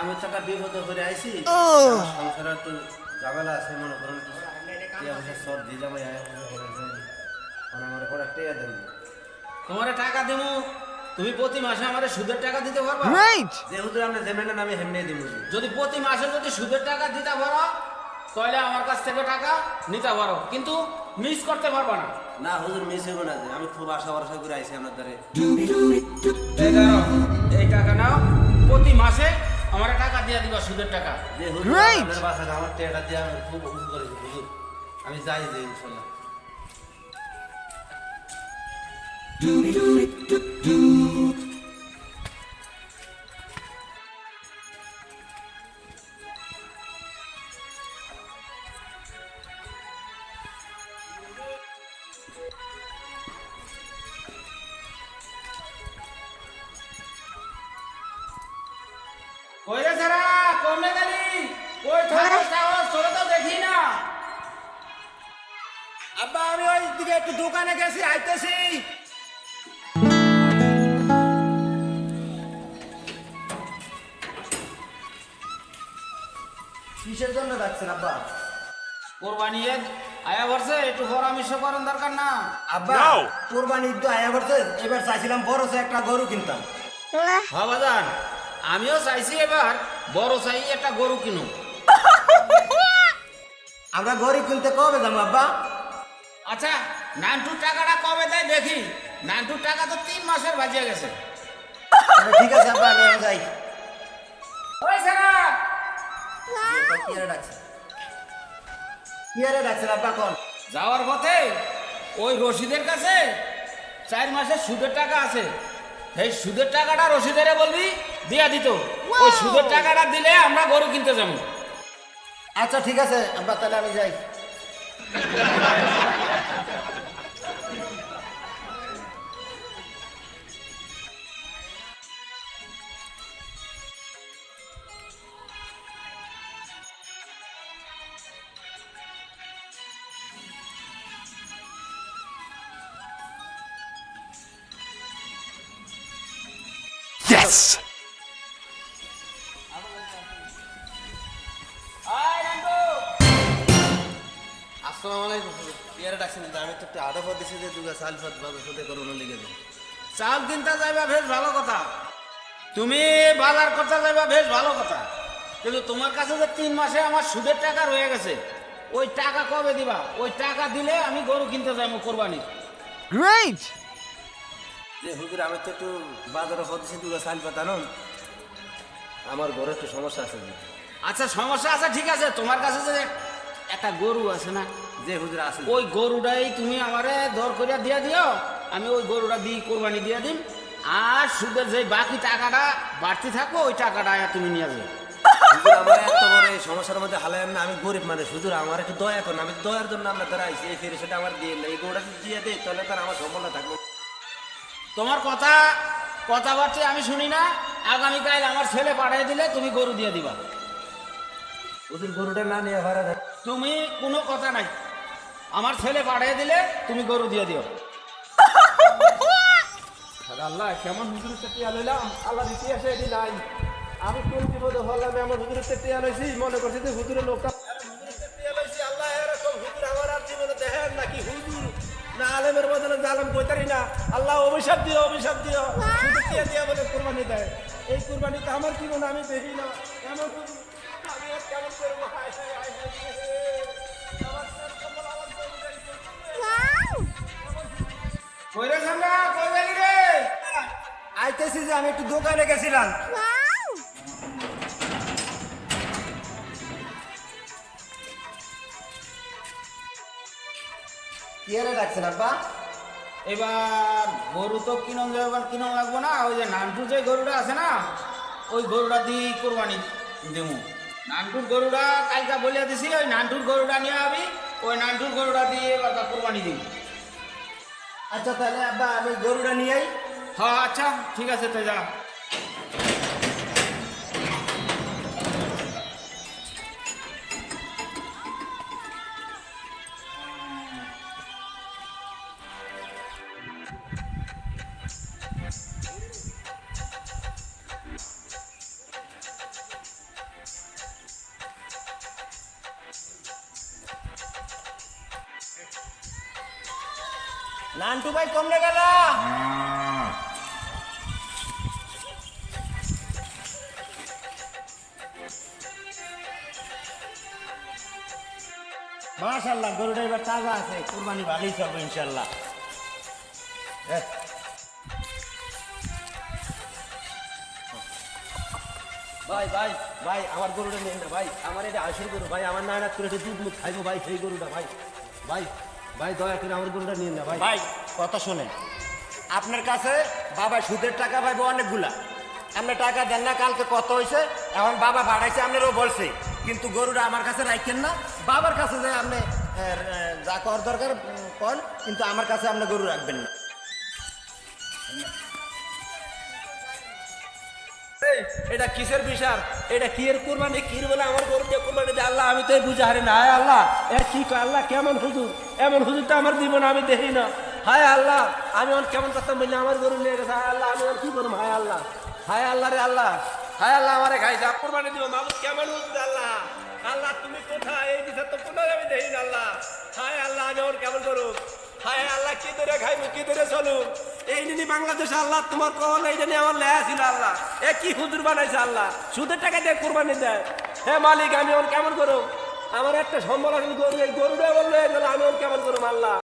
আমি একটা বিপদে করে আইছি। সংসারে একটু ঝামেলা আছে মনে করেন সব দিয়ে যাব আমার করে টিয়া দেন তোমারে টাকা দেবো। তুমি প্রতি মাসে আমারে সুদের টাকা দিতে পারবা? Great! যে হুজুর আপনি দেবেন না আমি হেমনে দিব। যদি প্রতি মাসে যদি সুদের টাকা দিতে পারো তাহলে আমার কাছ থেকে টাকা নিতে পারো। কিন্তু মিস করতে পারবা না। না হুজুর মিস হইব না আমি খুব আশা ভরসা করে আইছি আপনার দ্বারে। এই টাকা নাও। প্রতি মাসে আমার টাকা দিয়ে দিবা সুদের টাকা। যে হুজুর! আপনার বাসাতে আমার টিয়াটা দিয়ে আমি খুব উপকার করেছি হুজুর। আমি যাই যে ইনশাল্লাহ। কই রে সারা কমে গেলি। কই থাকো সাহস তোরে তো দেখি না। আব্বা আমি ওই দিকে একটু দোকানে গেছি আইতেছি। কিসের জন্য ডাকছেন আব্বা? কোরবানি ঈদ আয়া বর্ষে একটু করার দরকার না। আব্বা কোরবানি ঈদ তো আয়া করছে এবার চাইছিলাম বড় একটা গরু কিনতাম। আমিও চাইছি এবার বড় চাই একটা গরু কিনুম আমরা গরু কিনতে কবে যাব আব্বা? আচ্ছা নানটুর টাকাটা কবে দেয় দেখি। নানটুর টাকা তো তিন মাসের বাজিয়ে গেছে। ঠিক আছে আব্বা আমি যাই। ওই সারা! কি আরে ডাকছেন কি আরে আব্বা কোন? যাওয়ার পথে ওই রশিদের কাছে চার মাসের সুদের টাকা আছে। সেই সুদের টাকাটা রশিদের বলবি? দিয়া দিত। ওই সুদের টাকাটা দিলে আমরা গরু কিনতে যাব। আচ্ছা ঠিক আছে আমরা তাহলে আমি যাই। Yes! আরে আমি তো একটা আধা দিছি যে দুগা সাল ফত বাবা সাথে করোনা লেগে যায়। চাল কিনতে যাইবা বেশ ভালো কথা। তুমি বাজার করতে যাইবা বেশ ভালো কথা। কিন্তু তোমার কাছে যে তিন মাসে আমার সুদের টাকা রয়ে গেছে ওই টাকা কবে দিবা? ওই টাকা দিলে আমি গরু কিনতে যাব কোরবানি। Great! যে হুজুর আমি তো একটু বাজারে দিছি দুগা সাল ফত আমার ঘরে একটু সমস্যা আছে। আচ্ছা সমস্যা আছে ঠিক আছে। তোমার কাছে যে একটা গরু আছে না যে হুজুর আছে ওই গরুটাই তুমি আমারে দর করিয়া দিয়া দিও আমি ওই গরুটা দিই কোরবানি দিয়া দিম। আর সুদের যে বাকি টাকাটা বাড়তি থাকো ওই টাকাটা তুমি নিয়ে যাবে আমার এত বড় এই সমস্যার মধ্যে হালায় না আমি গরিব মানুষ। হুজুর আমার একটু দয়া করুন আমি দয়ার জন্য আইসি এই আমার দিয়ে এই গোড়া দিয়ে দেয় তাহলে তার আমার থাকব। তোমার কথা কথাবার্তা আমি শুনি না আগামীকাল আমার ছেলে পাঠিয়ে দিলে তুমি গরু দিয়ে দিবা। হুজুর গরুটা না নিয়ে ভাড়া তুমি কোনো কথা নাই। আমার ছেলে পাঠিয়ে দিলে তুমি গরু দিয়ে দিও আল্লাহ কেমন হুজুরের সাথে টিয়া লইলাম আল্লাহ দিতে আসে এটি নাই আমি কোন বিপদে হলাম আমার হুজুরের সাথে টিয়া লইছি মনে করছি যে হুজুরের লোকটা আল্লাহ হুজুর আমার আর হুজুর না বদলে না আল্লাহ অভিশাপ দিও অভিশাপ দিও দিয়া এই কুরবানিতে আমার আমি দেখি না এমন আমি কেমন করব হায় হায় হায় হায় আইতেছি যে আমি একটু দোকানে গেছিলাম। কি আরে ডাকছেন আব্বা? এবার গরু তো কিনন যাবার কিনন লাগবো না ওই যে নানটুর যে গরুটা আছে না ওই গরুটা দিয়ে কোরবানি দেবো। নানটুর গরুটা কালকা বলিয়া দিছি ওই নানটুর গরুটা নিয়ে আবি ওই নানটুর গরুটা দিয়ে এবার কোরবানি দিব। আচ্ছা তাহলে আমি গরুটা নিয়ে আই। হ্যাঁ আচ্ছা ঠিক আছে তাই যা। নান্টু ভাই কমলে গেল। মাশাল্লাহ গরুটা এবার তাজা আছে। কুরবানি ভালোই চলবে ইনশাল্লাহ ভাই ভাই ভাই, আমার গরুটা নেন না, ভাই। আমার এটা আসল গরু, ভাই, আমার না করে দুধ মুখ খাইবো, ভাই, সেই গরুটা, ভাই। ভাই ভাই, দয়া করে আমার গরুটা নিয়ে না, ভাই। ভাই, কথা শোনেন। আপনার কাছে বাবা সুদের টাকা পাইবো অনেকগুলা। আপনি টাকা দেন না, কালকে কত হয়েছে এখন বাবা বাড়াইছে, আপনারও বলছে। কিন্তু গরুটা আমার কাছে রাখেন না। বাবার কাছে যে আপনি যা কর দরকার কর কিন্তু আমার কাছে আপনি গরু রাখবেন না। এটা কিসের বিচার? এটা কি এর কুরবানি? কি বলে আমার গরু দিয়ে কুরবানি দিয়ে? আল্লাহ, আমি তো বুঝে হারি না। হায় আল্লাহ। এ কি আল্লাহ? কেমন হুজুর? এমন হুজুর তো আমার জীবন আমি দেখি না। হায় আল্লাহ, আমি অন কেমন করতাম বললে আমার গরু নিয়ে গেছে। হায় আল্লাহ, আমি কি করব? হায় আল্লাহ। হায় আল্লাহ রে আল্লাহ। হায় আল্লাহ, আমারে খাই যা। কুরবানি দিব। মামুদ কেমন হুজুর আল্লাহ? আল্লাহ, তুমি কোথায়? এই বিচার তো কোথায় আমি দেখি না আল্লাহ। হায় আল্লাহ আমি ওর কেমন করু হায় আল্লাহ, কি ধরে খাইবো কি ধরে চলু এই নিনি বাংলাদেশ আল্লাহ, তোমার কল এই জন্য আমার লেয়া ছিল আল্লাহ। এ কি হুজুর বানাইছে আল্লাহ? সুদের টাকা দিয়ে কোরবানি দেয়। হ্যাঁ মালিক, আমি ওর কেমন করো আমার একটা সম্বল গরু, এই গরুটা বলল আমি ওর কেমন করুম আল্লাহ?